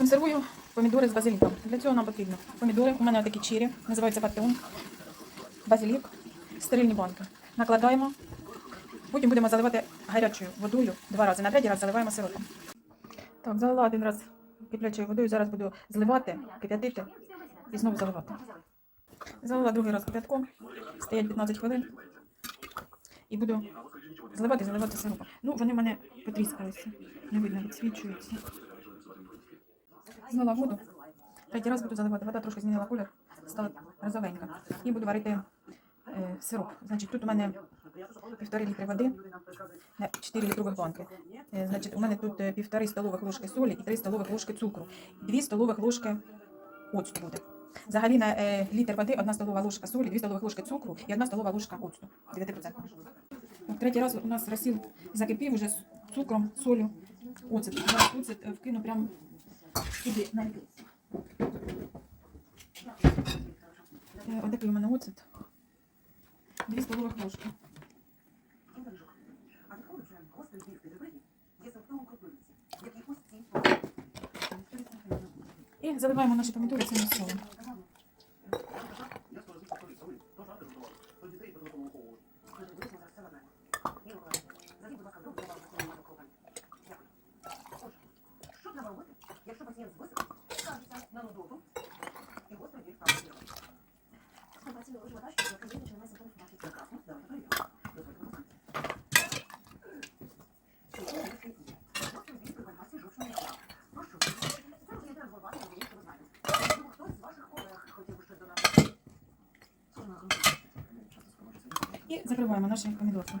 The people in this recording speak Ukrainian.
Консервую помідори з базиліком. Для цього нам потрібно помідори. У мене такі чирі, називаються патеон, базилік, стерильні банки. Накладаємо. Потім будемо заливати гарячою водою два рази. На третій раз заливаємо сиропом. Так, залила один раз киплячою водою. Зараз буду зливати, кип'ятити і знову заливати. Залила другий раз кип'ятком. Стоять 15 хвилин. І буду зливати, заливати сиропом. Ну, вони в мене потріскалися. Не видно, відсвічуються. Злила воду. Третій раз буду заливати. Вода трошки змінила колір, стала розовенька. І буду варити е, сироп. Значить, тут у мене півтори літри води на 4 літрових банки. Е, значить, у мене тут е, півтори столових ложки солі і 3 столових ложки цукру. 2 столових ложки оцту буде. Взагалі на е, літр води 1 столова ложка солі, 2 столових ложки цукру і 1 столова ложка оцту. 9%. От Третій раз у нас розсіл закипів уже з цукром, солю, оцет. Оцет е, вкину прямо сюди на лід. Е, Отакий у мене оцет. Дві столових ложки. І заливаємо наші помідори цим солом. І закриваємо наші помідорки.